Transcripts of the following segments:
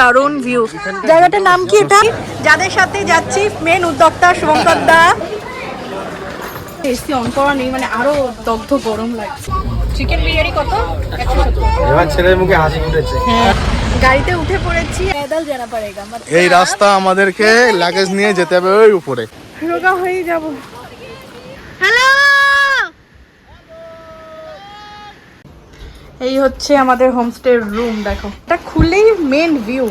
দারুণ ভিউ জায়গাটার নাম কি এটা? যাদের সাথে যাচ্ছি মেন উদ্যোক্তা শুভঙ্কর দা। এসি অন করা নেই মানে আরও দগ্ধ গরম লাগছে। চিকেন বিরিয়ানি কত? এবার ছেলের মুখে হাসি ফুটেছে। হ্যাঁ। গাড়িতে উঠে পড়েছি প্যাদল জানা পড়েগা এই রাস্তা আমাদেরকে লাগেজ নিয়ে যেতে হবে ওই উপরে। রোগা হয়ে যাব। হ্যালো এই হচ্ছে আমাদের হোমস্টের রুম দেখো। এটা খুলেই মেন ভিউ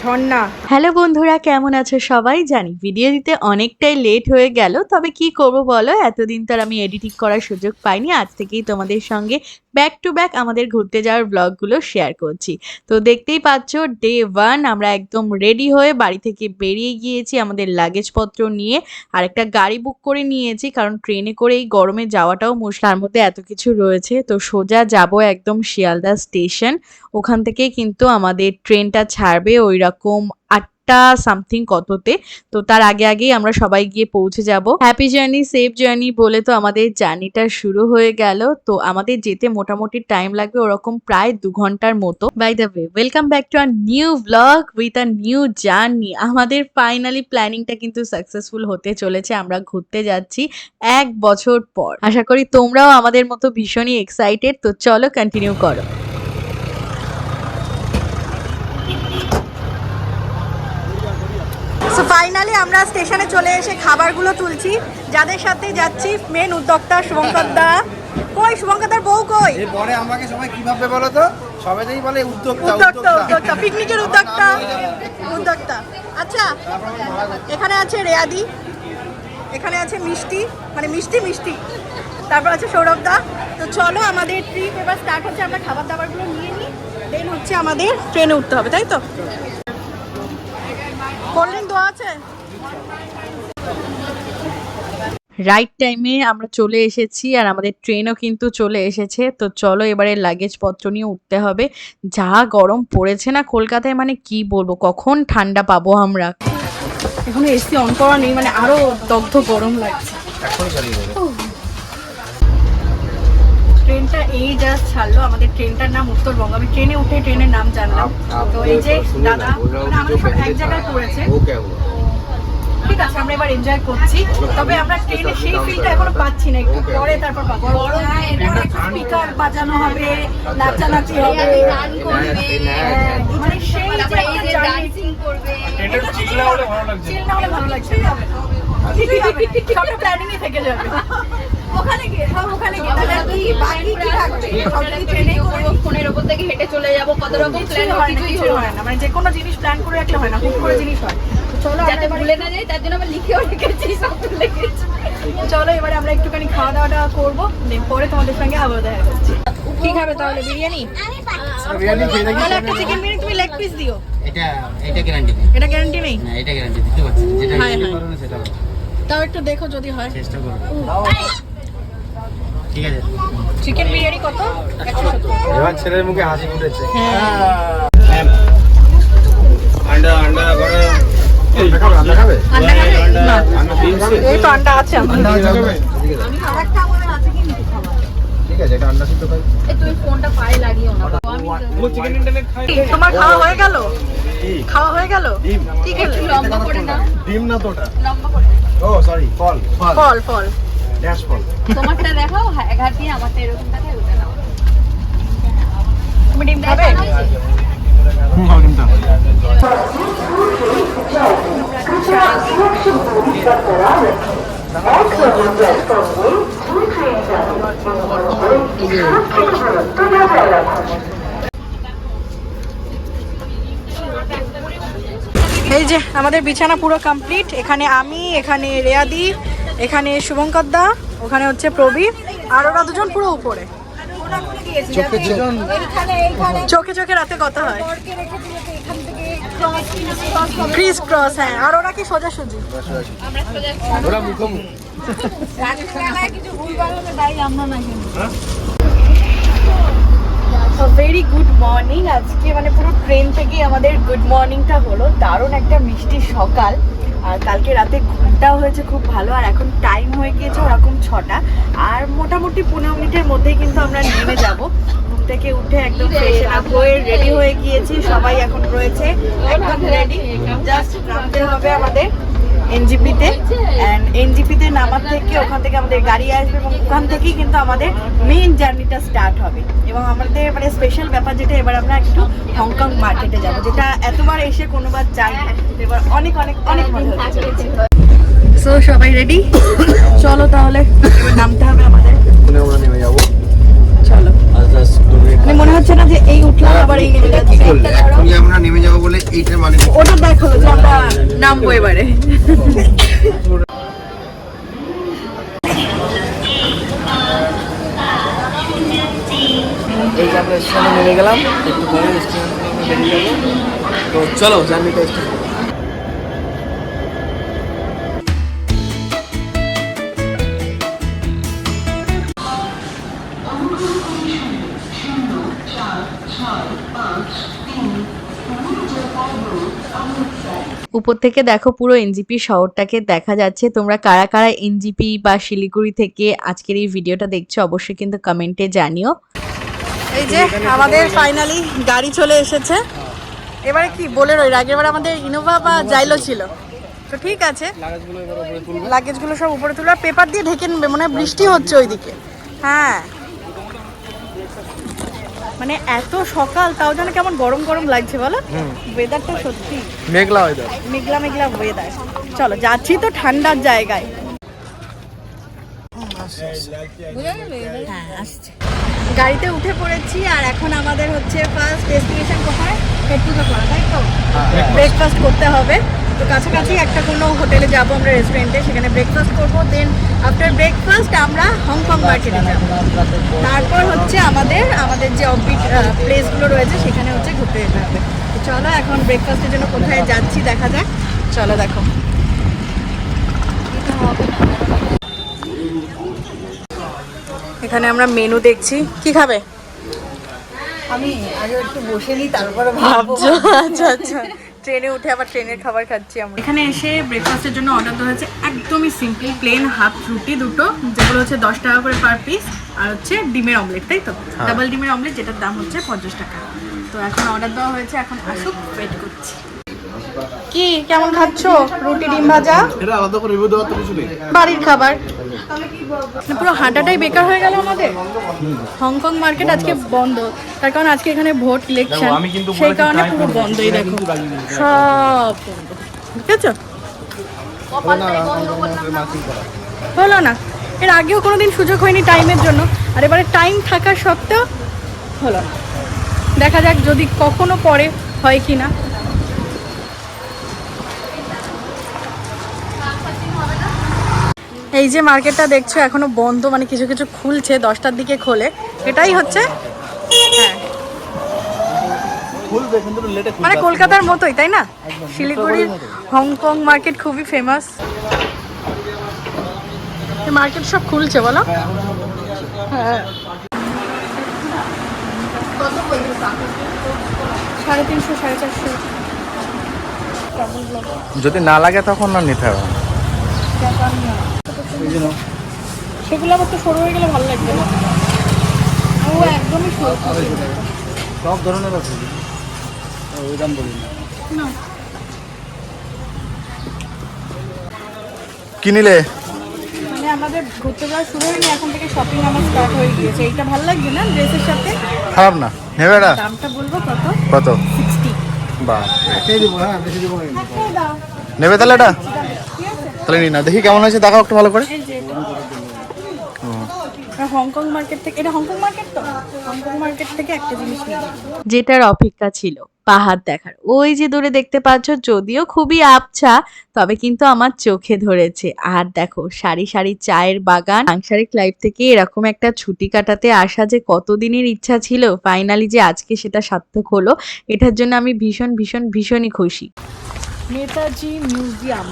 ঝর্ণা। হ্যালো বন্ধুরা, কেমন আছো সবাই? জানি ভিডিও দিতে অনেকটাই লেট হয়ে গেল, তবে কি করব বলো? এতদিন তো আমি এডিটিং করার সুযোগ পাইনি, আজ থেকেই তোমাদের সঙ্গে ব্যাক টু ব্যাক আমাদের ঘুরতে যাওয়ার ব্লগগুলো শেয়ার করছি। তো দেখতেই পাচ্ছ ডে ওয়ান আমরা একদম রেডি হয়ে বাড়ি থেকে বেরিয়ে গিয়েছি আমাদের লাগেজপত্র নিয়ে। আর একটা গাড়ি বুক করে নিয়েছি, কারণ ট্রেনে করে এই গরমে যাওয়াটাও মুশকিল। তার মধ্যে এত কিছু রয়েছে, তো সোজা যাব একদম শিয়ালদা স্টেশন ওখান থেকে কিন্তু আমাদের ট্রেনটা ছাড়বে ওই রকম আটটা সামথিং কততে। তো তার আগে আগেই আমরা সবাই গিয়ে পৌঁছে যাব। হ্যাপি জার্নি সেফ জার্নি বলে তো আমাদের জার্নিটা শুরু হয়ে গেল। তো আমাদের যেতে মোটামুটি টাইম লাগবে ওরকম প্রায় দু ঘণ্টার মতো। By the way welcome back to our new vlog with our new journey আমাদের ফাইনালি প্ল্যানিংটা কিন্তু সাকসেসফুল হতে চলেছে। আমরা ঘুরতে যাচ্ছি এক বছর পর। আশা করি তোমরাও আমাদের মতো ভীষণই এক্সাইটেড তো চলো কন্টিনিউ করো। ফাইনালি আমরা স্টেশনে চলে এসে খাবারগুলো তুলছি। যাদের সাথে যাচ্ছি মেন উদ্যোক্তা শুভঙ্কর দা। কই শুভঙ্কর বউ কই? এরপরে আমাকে সবাই কি ভাববে বলো তো? সবাই বলে উদ্যোক্তা উদ্যোক্তা উদ্যোক্তা। পিকনিকের উদ্যোক্তা। উদ্যোক্তা। আচ্ছা এখানে আছে রেয়াদি এখানে আছে মিষ্টি মানে মিষ্টি মিষ্টি। তারপর আছে সৌরভ দা। তো চলো আমাদের ট্রিপ এবার স্টার্ট হচ্ছে আমরা খাবার দাবারগুলো নিয়ে নিই। দেন হচ্ছে আমাদের ট্রেনে উঠতে হবে তাই তো? আছে রাইট টাইমে আমরা চলে এসেছি আর আমাদের ট্রেনও কিন্তু চলে এসেছে। তো চলো এবারে লাগেজ পত্র নিয়ে উঠতে হবে। যা গরম পড়েছে না কলকাতায় মানে কি বলব? কখন ঠান্ডা পাবো আমরা? এখনও এসি অন করা নেই মানে আরও দগ্ধ গরম লাগছে। ট্রেনটা এই জাস্ট ছাড়লো। আমাদের ট্রেনটার নাম উত্তরবঙ্গ। আমি ট্রেনে উঠে ট্রেনের নাম জানলাম। তো এই যে দাদা মানে আমাদের সব এক জায়গায় পড়েছে। ঠিক আছে আমরা এবার এনজয় করছি। তবে আমরা ট্রেনে সেই ফিলটা এখনও পাচ্ছি না একটু। পরে তারপর পাবো। স্পিকার বাজানো হবে নাচানাচি হবে। হ্যাঁ, মানে সেই যে একটা journey- চিল না। হলে ভালো লাগছে। সবটা প্ল্যানিং এ থেকে যাবে। ওখানে গিয়ে সব ওখানে গিয়ে তাহলে আর কি বাকি কি থাকবে? সব ট্রেনে করব ফোনের ওপর থেকে হেঁটে চলে যাব কত রকম প্ল্যান হয় না কিছুই হয় না মানে যে কোনো জিনিস প্ল্যান করে রাখলে হয় না হুট করে জিনিস হয়। চলো যাতে ভুলে না যাই তার জন্য আমরা লিখেও রেখেছি সব তুলে গেছি। চলো এবারে আমরা একটুখানি খাওয়া দাওয়াটা করব পরে তোমাদের সঙ্গে আবার দেখা করছি। কি খাবে তাহলে বিরিয়ানি? বিরিয়ানি তাহলে একটা চিকেন বিরিয়ানি তুমি লেগ পিস দিও। এটা এটা গ্যারান্টি নেই। এটা গ্যারান্টি নেই? না এটা গ্যারান্টি দিতে পারছি। যেটা বিক্রি। করো না সেটা তাও একটু দেখো যদি হয়। চেষ্টা করো। ঠিক আছে। চিকেন বিরিয়ানি কত? এবার ছেলের মুখে হাসি ফুটেছে। হ্যাঁ। আন্ডা আন্ডা এই তো আছে খাবে আরেকটা আছে কিন্তু খাবার। তোমার খাওয়া হয়ে গেল? খাওয়া হয়ে গেল? না ডিম না তোটা? ও সরি ফল ফল। ফল ফল। ড্যাশ ফল তোমারটা দেখাও হ্যাঁ, এক হাত দিয়ে আমারটা এরকম দেখাই ওটা নাও। তুমি ডিম খাবে? হুম খাও ডিমটা। এই যে আমাদের বিছানা পুরো কমপ্লিট এখানে আমি এখানে রেয়াদি এখানে শুভঙ্কর দা ওখানে হচ্ছে প্রবীর আর ওরা দুজন পুরো উপরে। চোখে চোখে। চোখে রাতে কথা হয়। ক্রিস ক্রস হ্যাঁ। আর ওরা কি সোজাসুজি? ওরা মুখোমুখি। ভেরি গুড মর্নিং আজকে মানে পুরো ট্রেন থেকেই আমাদের গুড মর্নিংটা হলো। দারুণ একটা মিষ্টি সকাল। আর কালকে রাতে ঘুমটাও হয়েছে খুব ভালো, আর এখন টাইম হয়ে গিয়েছে ওরকম ছটা। আর মোটামুটি পনেরো মিনিটের মধ্যেই কিন্তু আমরা নেমে যাব। ঘুম থেকে উঠে একদম ফ্রেশ আপ হয়ে রেডি হয়ে গিয়েছি, সবাই এখন রয়েছে, একদম রেডি জাস্ট নামতে হবে আমাদের। এনজিপিতে। অ্যান্ড এনজিপিতে নামার থেকে ওখান থেকে আমাদের গাড়ি আসবে এবং ওখান থেকেই কিন্তু আমাদের মেইন জার্নিটা স্টার্ট হবে। এবং আমাদের মানে স্পেশাল ব্যাপার যেটা এবার আমরা একটু হংকং মার্কেটে যাব যেটা এতবার এসে কোনোবার যাই এবার অনেক অনেক অনেক মজা হতে চলেছে সো সবাই রেডি চলো তাহলে এবার নামতে হবে আমাদের। চলো। মানে মনে হচ্ছে না যে এই উঠলাম আবার এই নেমে যাচ্ছি এখনই আমরা নেমে যাব বলে এইটার মানে ওটা দেখো যে আমরা নামবো এবারে। এই যে আমরা নেমে গেলাম একটু পরে স্টেশন থেকে বেরিয়ে যাব। তো চলো জার্নিটা স্টার্ট উপর থেকে দেখো পুরো এনজিপি শহরটাকে দেখা যাচ্ছে। তোমরা কারা কারা এনজিপি বা শিলিগুড়ি থেকে আজকের এই ভিডিওটা দেখছ অবশ্যই কিন্তু কমেন্টে জানিও। এই যে আমাদের ফাইনালি গাড়ি চলে এসেছে। এবারে কি বলে রই আগের বার আমাদের ইনোভা বা জাইলো ছিল। তো ঠিক আছে। লাগেজগুলো সব উপরে তুলে পেপার দিয়ে ঢেকে নেবে মনে হয় বৃষ্টি হচ্ছে ওইদিকে। হ্যাঁ। মানে এত সকাল তাও যেন কেমন গরম গরম লাগছে বলো? ওয়েদারটা সত্যি মেঘলা ওয়েদার মেঘলা মেঘলা ওয়েদার চলো যাচ্ছি তো ঠান্ডার জায়গায়। হ্যাঁ গাড়িতে উঠে পড়েছি আর এখন আমাদের হচ্ছে ফার্স্ট ডেস্টিনেশন কোথায়? পেট পুজো করা তাই তো? ব্রেকফাস্ট করতে হবে। তো কাছাকাছি একটা কোনো হোটেলে যাব আমরা রেস্টুরেন্টে সেখানে ব্রেকফাস্ট করব। দেন আফটার ব্রেকফাস্ট আমরা হংকং মার্কেটে যাব। তারপর হচ্ছে আমাদের আমাদের প্লেসগুলো রয়েছে সেখানে হচ্ছে ঘুরতে যেতে হবে। চলো এখন ব্রেকফাস্টের জন্য কোথায় যাচ্ছি দেখা যাক। চলো দেখো। এখানে আমরা মেনু দেখছি। কি খাবে? আমি আগে একটু বসে নিই তারপরে ভাবছ? আচ্ছা আচ্ছা। ট্রেনে উঠে আবার ট্রেনের খাবার খাচ্ছি আমরা। এখানে এসে ব্রেকফাস্টের জন্য অর্ডার দেওয়া হয়েছে একদমই সিম্পল প্লেন হাফ রুটি দুটো যেগুলো হচ্ছে দশ টাকা করে পার পিস আর হচ্ছে ডিমের অমলেট তাই তো? ডাবল ডিমের অমলেট যেটার দাম হচ্ছে পঞ্চাশ টাকা। তো এখন অর্ডার দেওয়া হয়েছে এখন আসুক ওয়েট করছি। কি কেমন খাচ্ছো? রুটি ডিম ভাজা? এটা আলাদা করে রিভিউ দেওয়ার তো কিছু নেই। বাড়ির খাবার। মানে পুরো হাঁটাটাই বেকার হয়ে গেল আমাদের। হংকং মার্কেট আজকে বন্ধ। তার কারণ আজকে এখানে ভোট ইলেকশন সেই কারণে পুরো বন্ধই দেখো। সব ঠিক আছে হলো না। এর আগেও কোনোদিন সুযোগ হয়নি টাইমের জন্য। আর এবারে টাইম থাকা সত্ত্বেও হলো না। দেখা যাক যদি কখনো পরে হয় কি না এই যে মার্কেটটা দেখছ এখনও বন্ধ মানে কিছু কিছু খুলছে দশটার দিকে খোলে। এটাই হচ্ছে হ্যাঁ। মানে কলকাতার মতোই তাই না? শিলিগুড়ির হংকং মার্কেট খুবই ফেমাস মার্কেট সব খুলছে বলো। হ্যাঁ সাড়ে তিনশো সাড়ে চারশো। যদি না লাগে তখন না নিতে হবে সেগুলো আবার তো সরু হয়ে গেলে ভালো লাগবে না। ও একদমই সরু। সব ধরনের আছে। ওই দাম বলি না। কি নিলে? মানে আমাদের ঘুরতে যাওয়া শুরু হয়নি এখন থেকে শপিং আমার স্টার্ট হয়ে গিয়েছে। এইটা ভালো লাগছে না ড্রেসের সাথে? খারাপ না। নেবে এটা দামটা বলব কত? কত? বাহ। সিক্সটি বা হ্যাঁ দাও। নেবে তাহলে এটা? নি না দেখি কেমন হয়েছে দেখাও একটু ভালো করে। এই যে এটা। আর হংকং মার্কেট থেকে এটা হংকং মার্কেট তো? হংকং মার্কেট থেকে একটা জিনিস যেটার অপেক্ষা ছিল পাহাড় দেখার। ওই যে দূরে দেখতে পাচ্ছ যদিও খুবই আবছা তবে কিন্তু আমার চোখে ধরেছে। আর দেখো সারি সারি চায়ের বাগান। সাংসারিক লাইফ থেকে এরকম একটা ছুটি কাটাতে আসা যে কতদিনের ইচ্ছা ছিল ফাইনালি যে আজকে সেটা সার্থক হলো এটার জন্য আমি ভীষণ ভীষণ ভীষণই খুশি। নেতাজি মিউজিয়াম।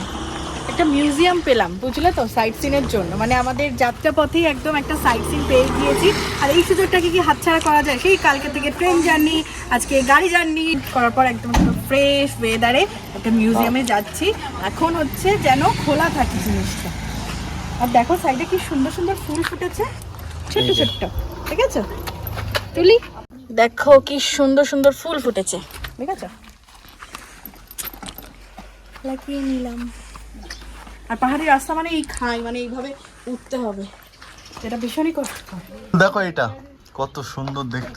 একটা মিউজিয়াম পেলাম বুঝলে তো? সাইট সিনের জন্য। মানে আমাদের যাত্রা পথেই একদম একটা সাইট সিন পেয়ে গিয়েছি। আর এই সুযোগটাকে কি হাতছাড়া করা যায়? সেই কালকে থেকে ট্রেন জার্নি আজকে গাড়ি জার্নি করার পর একদম ফ্রেশ ওয়েদারে একটা মিউজিয়ামে যাচ্ছি। এখন হচ্ছে যেন খোলা থাকে জিনিসটা। আর দেখো সাইডে কি সুন্দর সুন্দর ফুল ফুটেছে। ছোট্ট ছোট্ট ঠিক আছে? তুলি। দেখো কি সুন্দর সুন্দর ফুল ফুটেছে। ঠিক আছে? লাগিয়ে নিলাম। আর পাহাড়ি রাস্তা মানে এই খাই মানে এইভাবে উঠতে হবে। এটা ভীষণই কষ্ট। দেখো এটা। কত সুন্দর দেখতে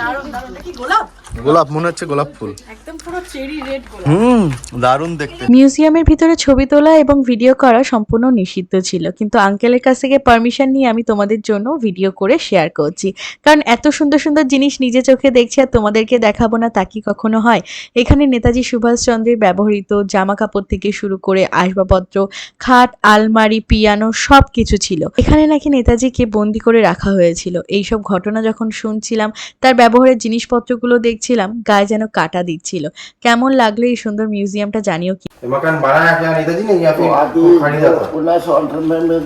দারুণ দারুণ। গোলাপ? গোলাপ মনে হচ্ছে গোলাপ ফুল। একদম পুরো চেরি রেড গোলাপ। হুম দারুণ দেখতে। মিউজিয়ামের ভিতরে ছবি তোলা এবং ভিডিও করা সম্পূর্ণ নিষিদ্ধ ছিল। কিন্তু আঙ্কেলের কাছ থেকে পারমিশন নিয়ে আমি তোমাদের জন্য ভিডিও করে শেয়ার করছি। কারণ এত সুন্দর সুন্দর জিনিস নিজে চোখে দেখছি আর তোমাদেরকে দেখাবো না তা কি কখনো হয়? এখানে নেতাজি সুভাষচন্দ্রের ব্যবহৃত জামা কাপড় থেকে শুরু করে আসবাবপত্র খাট আলমারি পিয়ানো সব কিছু ছিল। এখানে নাকি নেতাজিকে বন্দি করে রাখা হয়েছিল। এইসব ঘটনা যখন শুনছিলাম তার ব্যবহারের জিনিসপত্রগুলো দেখছিলাম গায়ে যেন কাটা দিচ্ছিল কেমন লাগলো এই সুন্দর মিউজিয়ামটা জানিও কি ये मकान बनाया क्या नेताजी ने या तो फिर आदि खरीदा था उन्नीस सौ अंठानवे में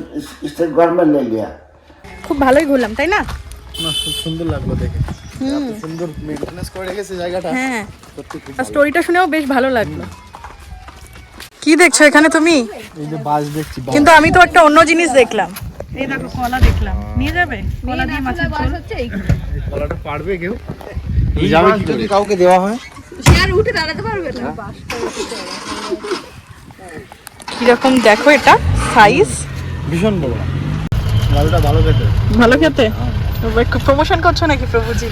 स्टेट गवर्नमेंट ने लिया খুব ভালোই ঘুরলাম তাই না না খুব সুন্দর লাগলো দেখে এত সুন্দর মেইনটেনেন্স করে রেখেছে জায়গাটা হ্যাঁ সত্যি খুব আর স্টোরিটা শুনেও বেশ ভালো লাগলো কি দেখছো এখানে তুমি এই যে বাস দেখছি বাস। কিন্তু আমি তো একটা অন্য জিনিস দেখলাম এই দেখো কলা দেখলাম। নিয়ে যাবে? কলা দিয়ে মাছের ঝোল? হচ্ছে এই। কলাটা পারবে কেউ? যাবে কি করে? কাউকে দেওয়া হয়? সে আর উঠে দাঁড়াতে পারবে না। কীরকম দেখো এটা? সাইজ ভীষণ বড়। লালটা ভালো খেতে। ভালো খেতে? প্রমোশন করছ নাকি প্রভুজি?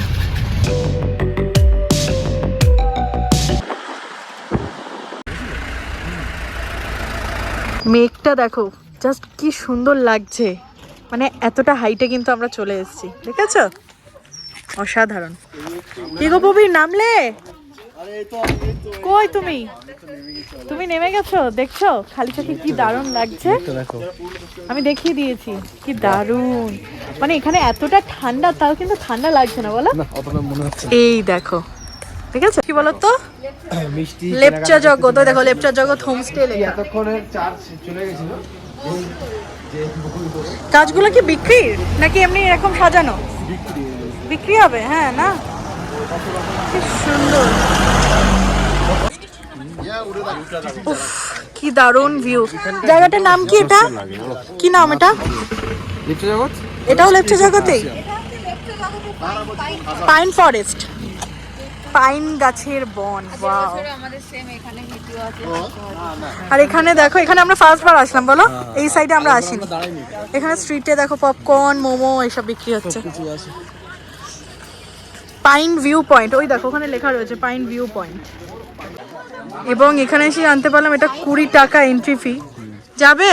মেঘটা দেখো জাস্ট কি সুন্দর লাগছে। মানে এতটা হাইটে কিন্তু আমরা চলে এসেছি ঠিক আছে অসাধারণ। কি গো প্রবীর নামলে? কই তুমি? তুমি নেমে গেছো দেখছ? খালি চোখে কি দারুণ লাগছে? আমি দেখিয়ে দিয়েছি কি দারুণ। মানে এখানে এতটা ঠান্ডা তাও কিন্তু ঠান্ডা লাগছে না বলো? এই দেখো ঠিক আছে কি বলো তো লেপচা জগৎ দেখো লেপচা জগৎ হোমস্টে লেখা। এতক্ষণে চার্জ চলে গেছিল। কাজগুলো কি বিক্রির? নাকি এমনি এরকম সাজানো? বিক্রি হবে হ্যাঁ না? কি সুন্দর। কি দারুণ ভিউ জায়গাটার নাম কি এটা? কি নাম এটা? এটাও লেপচা জগতেই। Pine forest. পাইন গাছের বন ওয়াও। আমাদের সেম এখানে ভিডিও আছে আর এখানে দেখো এখানে আমরা ফার্স্ট বার আসলাম বলো? এই সাইডে আমরা আসিনি। এখানে স্ট্রিটে দেখো পপকর্ন মোমো এসব বিক্রি হচ্ছে। পাইন ভিউ পয়েন্ট ওই দেখো ওখানে লেখা রয়েছে পাইন ভিউ পয়েন্ট এবং এখানে এসে জানতে পারলাম এটা কুড়ি টাকা এন্ট্রি ফি যাবে?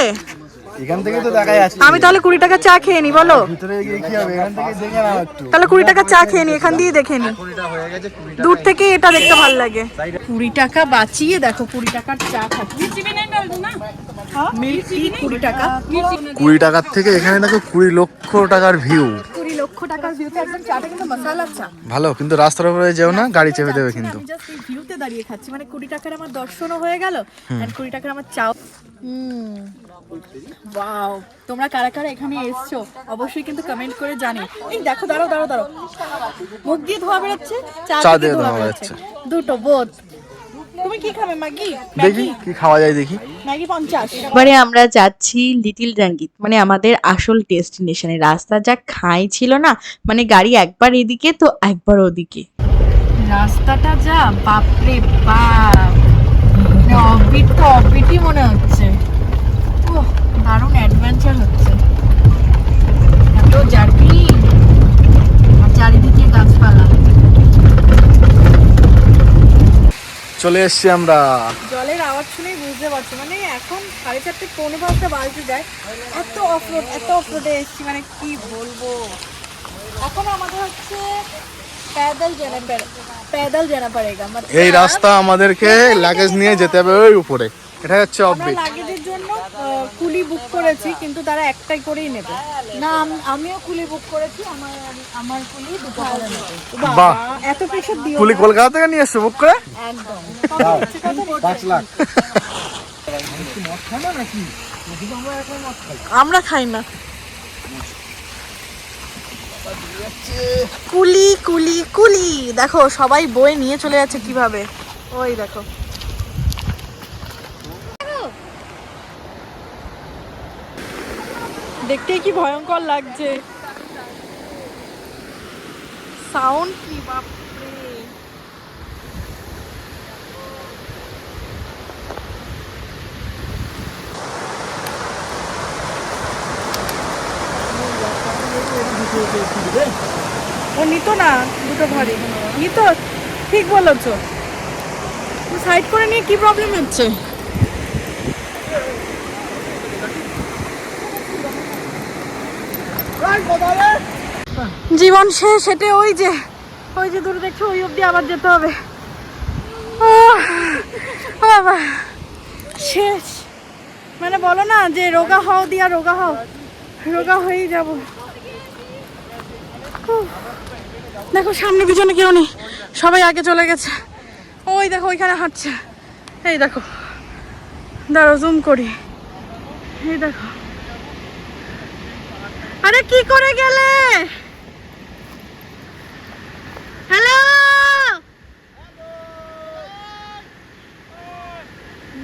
এখান থেকে তো দেখা যাচ্ছে। আমি তাহলে কুড়ি টাকা চা খেয়ে নি বলো। ভিতরে গিয়ে কি হবে? এখান থেকে দেখে নাও একটু। তাহলে কুড়ি টাকা চা খেয়ে নি এখান দিয়ে দেখে নি। হয়ে দূর থেকে এটা দেখতে ভালো লাগে। কুড়ি টাকা বাঁচিয়ে দেখো কুড়ি টাকার চা খাচ্ছি। মিল্ক টি কুড়ি টাকা। কুড়ি টাকার থেকে এখানে দেখো কুড়ি লক্ষ টাকার ভিউ লক্ষ টাকার ভিউতে একদম চাটা কিন্তু মশালা চা। ভালো কিন্তু রাস্তার উপরে যেও না গাড়ি চেপে দেবে কিন্তু। আমি জাস্ট এই ভিউতে দাঁড়িয়ে খাচ্ছি। মানে টাকার আমার দর্শনও হয়ে গেল আর কুড়ি টাকার আমার চাও। হুম। ওয়াও তোমরা কারা কারা এখানে এসছো? অবশ্যই কিন্তু কমেন্ট করে জানি এই দেখো দাঁড়াও দাঁড়াও দাঁড়াও। মুখ দিয়ে ধোয়া বেরোচ্ছে চা দিয়ে ধোয়া বেরোচ্ছে। দুটো বোধ তুমি কি খাবে ম্যাগি? দেখি কি খাওয়া যায় দেখি। ম্যাগি এবারে আমরা যাচ্ছি লিটিল রঙ্গিত মানে আমাদের আসল ডেস্টিনেশনে। রাস্তা যা খাই ছিল না মানে গাড়ি একবার এদিকে তো একবার ওদিকে। রাস্তাটা যা বাপরে বাপ। মানে অফবিট তো অফবিটই মনে হচ্ছে। ওহ দারুণ অ্যাডভেঞ্চার হচ্ছে। এত জার্নি আর চারিদিকে গাছপালা। চলে এসছি আমরা। জলের আওয়াজ শুনেই বুঝতে পারছি মানে এখন সাড়ে চারটে পৌনে পাঁচটা বাজতে যায়। এত অফরোড এত অফরোডে এসছি মানে কি বলব? এখন আমাদের হচ্ছে প্যাদল জানা প্যাদল জানা পড়েগা মানে এই রাস্তা আমাদেরকে লাগেজ নিয়ে যেতে হবে ওই উপরে। এটা হচ্ছে আমরা অফবিট লাগেজের জন্য কুলি বুক করেছি কিন্তু তারা একটাই করেই নেবে। না আমিও কুলি বুক করেছি আমার আমার কুলি দুটো করে নেবে। বাহ। বাবা, এত প্রেশার দিও কুলি কলকাতা থেকে নিয়ে এসছো বুক করে? একদম। কত হচ্ছে, কত বলছে? লাখ। আমরা খাই না। কুলি কুলি কুলি। দেখো সবাই বই নিয়ে চলে যাচ্ছে কীভাবে? ওই দেখো। দেখতেই কি ভয়ঙ্কর লাগছে। সাউন্ড কি, বাপরে। ও, নিত না, দুটো ভারী। নিত, ঠিক বলেছ। সাইড করে নিয়ে কি প্রবলেম হচ্ছে? জীবন শেষ হেঁটে ওই যে ওই যে দূরে দেখছ, ওই অবধি আবার যেতে হবে। বাবা, শেষ। মানে বলো না যে রোগা হও দিয়া রোগা হও, রোগা হয়েই যাব। দেখো সামনে পিছনে কেউ নেই, সবাই আগে চলে গেছে। ওই দেখো, ওইখানে হাঁটছে। এই দেখো দাঁড়ো জুম করি। এই দেখো। আরে কি করে গেলে? হ্যালো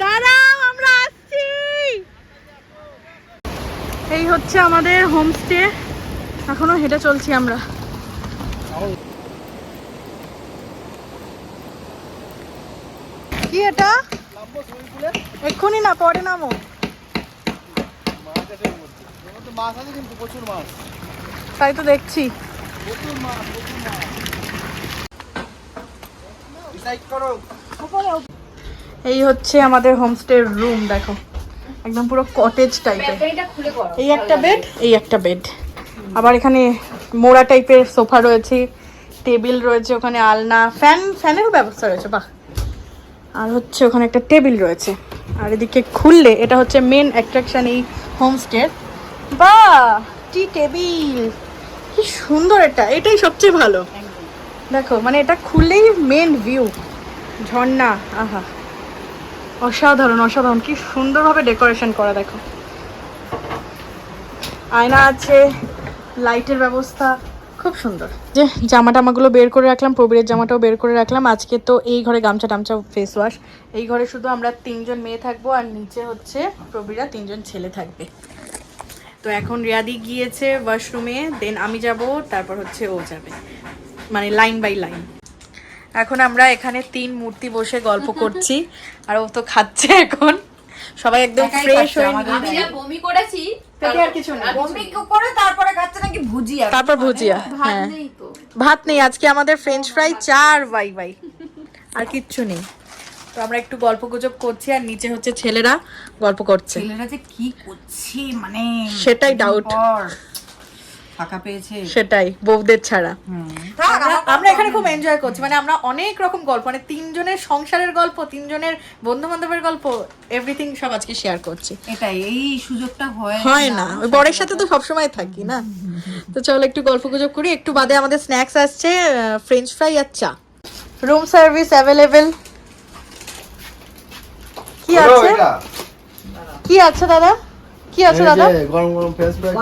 দাঁড়াও, আমরা আসছি। এই হচ্ছে আমাদের হোমস্টে এখনও হেঁটে চলছি আমরা। কি এটা? এক্ষুনি না, পরে নামো। মাছ আছে কিন্তু প্রচুর মাছ। তাই তো দেখছি। এই হচ্ছে আমাদের হোমস্টের রুম দেখো। একদম পুরো কটেজ টাইপের এই একটা বেড এই একটা বেড আবার এখানে মোড়া টাইপের সোফা রয়েছে টেবিল রয়েছে ওখানে আলনা ফ্যান ফ্যানেরও ব্যবস্থা রয়েছে বাহ। আর হচ্ছে ওখানে একটা টেবিল রয়েছে। আর এদিকে খুললে এটা হচ্ছে মেন অ্যাট্রাকশন এই হোমস্টের বা টি টেবিল। কি সুন্দর এটা, এটাই সবচেয়ে ভালো। দেখো মানে এটা খুললেই মেন ভিউ ঝর্ণা, আহা। অসাধারণ অসাধারণ, কি সুন্দরভাবে ডেকোরেশন করা, দেখো। আয়না আছে লাইটের ব্যবস্থা, খুব সুন্দর। যে জামা টামাগুলো বের করে রাখলাম, প্রবীরের জামাটাও বের করে রাখলাম। আজকে তো এই ঘরে গামছা টামছা ফেস ওয়াশ এই ঘরে শুধু আমরা তিনজন মেয়ে থাকব, আর নিচে হচ্ছে প্রবীরা, তিনজন ছেলে থাকবে। তো এখন রিয়াদি গিয়েছে ওয়াশরুমে দেন আমি যাব তারপর হচ্ছে ও যাবে। মানে লাইন বাই লাইন এখন আমরা এখানে তিন মূর্তি বসে গল্প করছি আর ও তো খাচ্ছে এখন। সবাই একদম ফ্রেশ হয়ে আমি যা বমি করেছি পেটে আর কিছু নেই বমি করে তারপরে খাচ্ছে নাকি ভুজিয়া। তারপর ভুজিয়া ভাত হ্যাঁ। নেই তো। ভাত নেই আজকে আমাদের ফ্রেঞ্চ ফ্রাই চার বাই বাই। আর কিচ্ছু নেই। তো আমরা একটু গল্প গুজব করছি আর নিচে হচ্ছে ছেলেরা গল্প করছে। ছেলেরা যে কি করছে মানে সেটাই ডাউট ফাঁকা পেয়েছে। সেটাই বউদের ছাড়া। আমরা- এখানে খুব এনজয় করছি মানে আমরা অনেক রকম গল্প মানে তিনজনের সংসারের গল্প তিনজনের বন্ধু বান্ধবের গল্প এভরিথিং সব আজকে শেয়ার করছি। এটাই এই সুযোগটা হয় হয় না ওই বরের সাথে তো সবসময় থাকি না। তো চলো একটু গল্প গুজব করি একটু বাদে আমাদের স্ন্যাক্স আসছে ফ্রেঞ্চ ফ্রাই আর চা। রুম সার্ভিস অ্যাভেলেবেল কি আছে? কি আছে দাদা? কি আছে দাদা? গরম গরম ফ্রেশ ফ্রাই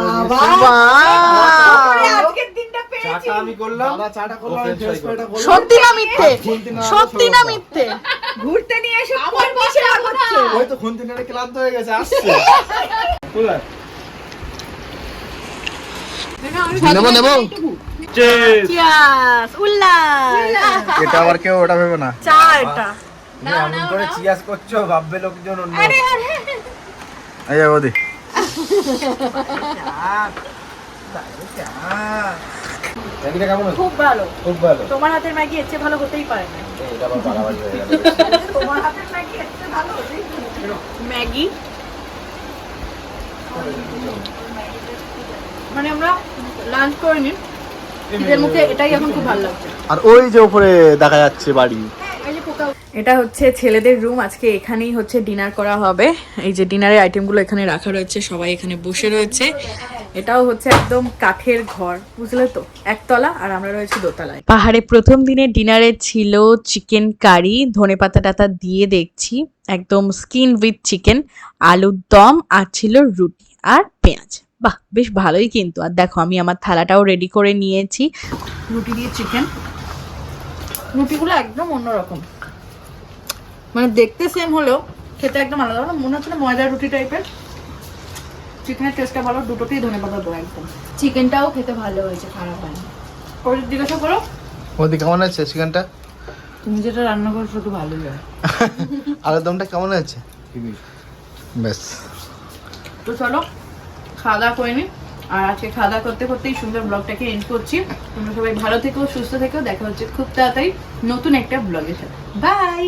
চাটা আমি করলাম। দাদা চাটা করলাম আমি ফ্রেশ ফ্রাইটা করলাম। সত্যি না মিথ্যে? সত্যি না মিথ্যে? ঘুরতে নিয়ে এসে আমার পাশে ওই তো খুন্তি নেড়ে ক্লান্ত হয়ে গেছে আসছে। নেব নেব উল্লাস! এটা আবার কেউ ওটা ভেবে না। চা এটা। এমন করে চিয়াস করছ ভাববে লোকজন অন্য। এই খুব ভালো। খুব ভালো। তোমার হাতের ম্যাগি এর চেয়ে ভালো হতেই পারে না। এটা আবার বাড়াবাড়ি হয়ে গেল। তোমার হাতের ম্যাগি এর চেয়ে ভালো ম্যাগি? মানে আমরা লাঞ্চ করে ঈদের মুখে এটাই এখন খুব ভালো লাগছে। আর ওই যে উপরে দেখা যাচ্ছে বাড়ি। এটা হচ্ছে ছেলেদের রুম আজকে এখানেই হচ্ছে ডিনার করা হবে। এই যে ডিনারের আইটেমগুলো এখানে রাখা রয়েছে সবাই এখানে বসে রয়েছে। এটাও হচ্ছে একদম কাঠের ঘর বুঝলে তো? একতলা আর আমরা রয়েছি দোতলায়। পাহাড়ে প্রথম দিনে ডিনারে ছিল চিকেন কারি ধনে পাতা টাতা দিয়ে দেখছি। একদম স্কিন উইথ চিকেন আলুর দম আর ছিল রুটি আর পেঁয়াজ। বাহ বেশ ভালোই কিন্তু। আর দেখো আমি আমার থালাটাও রেডি করে নিয়েছি। রুটি দিয়ে চিকেন রুটিগুলো একদম অন্যরকম। মানে দেখতে সেম হলেও খেতে একদম আলাদা মানে মনে হচ্ছে না ময়দার রুটি টাইপের চিকেনের টেস্টটা ভালো দুটোতেই ধনে পাতা দেবো একদম। চিকেনটাও খেতে ভালো হয়েছে খারাপ হয়নি। ওই জিজ্ঞাসা করো। মোদি কেমন আছে চিকেনটা তুমি যেটা রান্না করছ একটু ভালোই হয়। আলুর দমটা কেমন আছে বেশ তো চলো খাওয়া দাওয়া করে নি আর আজকে খাওয়া দাওয়া করতে করতেই সুন্দর ব্লগটাকে এন্ড করছি। তোমরা সবাই ভালো থেকো সুস্থ থেকো। দেখা হচ্ছে খুব তাড়াতাড়ি নতুন একটা ব্লগের সাথে। বাই